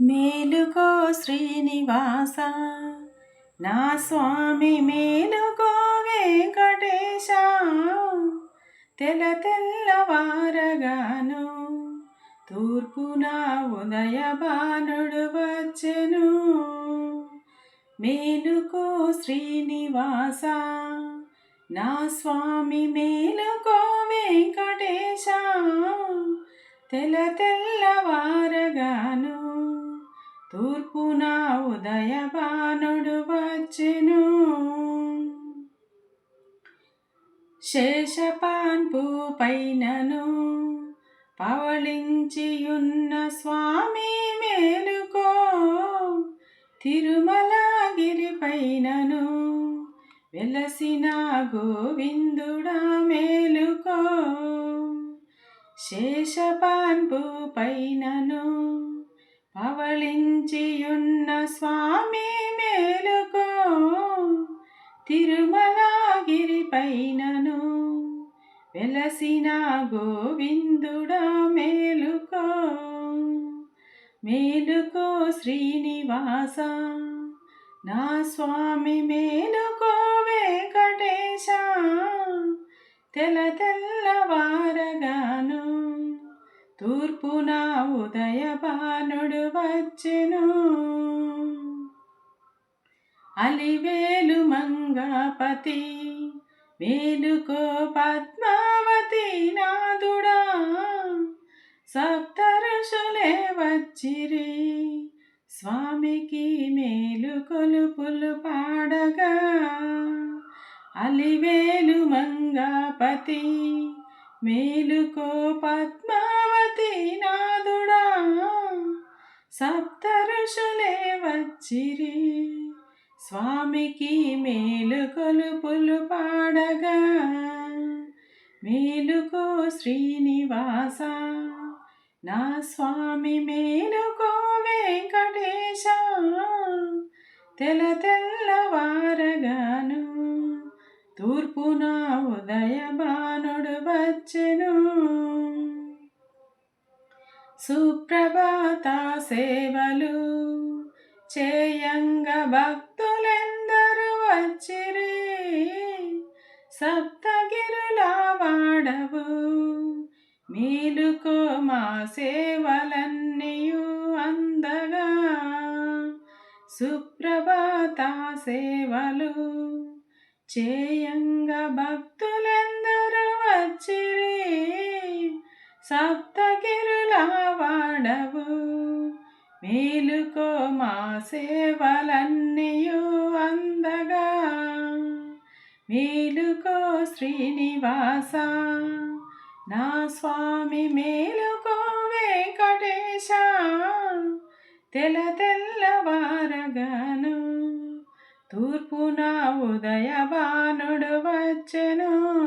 మేలుకో శ్రీనివాస నా స్వామి మేలుకో వెంకటేశ తెల తెల్లవారగాను తూర్పున ఉదయ బానుడు వచ్చెను. మేలుకో శ్రీనివాస నా స్వామి మేలుకో వెంకటేశ తెల తెల్లవారగా ఉదయబానుడు వచ్చెను. శేషపాన్పు పైనను పవళించియున్న స్వామి మేలుకో. తిరుమలగిరి పైనను వెలసిన గోవిందుడా మేలుకో. శేషపాన్పు పైనను పవళించియున్న స్వామి మేలుకో తిరుమలగిరి పైనను వెలసిన గోవిందుడా మేలుకో. మేలుకో శ్రీనివాస నా స్వామి మేలుకో వెంకటేశ తెల తెల్లవారగాను తూర్పున ఉదయ భానుడు వచ్చెను. అలివేలు మంగపతి మేలుకో పద్మావతి నాదుడా. సప్తరుషులే వచ్చిరి స్వామికి మేలు కొలుపులు పాడగా. అలివేలు మంగపతి మేలుకో పద్మ నాదుడా సప్తరుషులే వచ్చిరి. స్వామికి మేలు కొలుపులు పాడగా. మేలుకో శ్రీనివాస నా స్వామి మేలుకో వెంకటేశ. తెల తెల్లవారగాను తూర్పున ఉదయ బానుడు వచ్చెను. సుప్రభాత సేవలు చేయంగ భక్తులెందరూ వచ్చిరి. సప్తగిరుల వాడవు మీలుకో మా సేవలన్నీయు అందగా. సుప్రభాత సేవలు చేయంగ భక్తులెందరూ వచ్చిరి. సప్ వాడవు. మేలుకో మా సేవలన్నీయు అందగా. మేలుకో శ్రీనివాస నా స్వామి మేలుకో వెంకటేశ. తెల తెల్లవారగాను తూర్పున ఉదయ బానుడు వచ్చెను.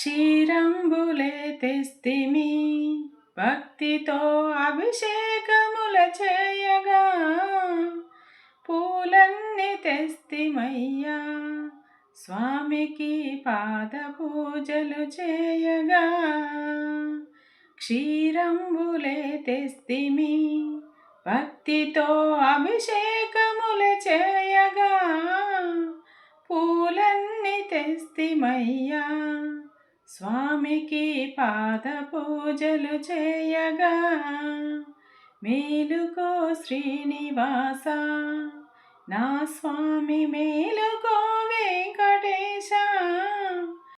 క్షీరంబులే తెస్తిమి. భక్తితో అభిషేకముల చేయగా పూలన్నీ తెస్తిమయ్యా. స్వామికి పాద పూజలు చేయగా క్షీరంబులే తెస్తిమి. భక్తితో అభిషేకముల చేయగా పూలన్నీ తెస్తిమయ్యా. స్వామికి పాద పూజలు చేయగా మేలుకో శ్రీనివాస నా స్వామి మేలుకో వెంకటేశ.